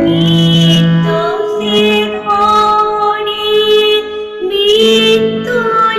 মৃত্যু সে ধরে মৃত্যুর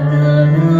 Lord, the Lord.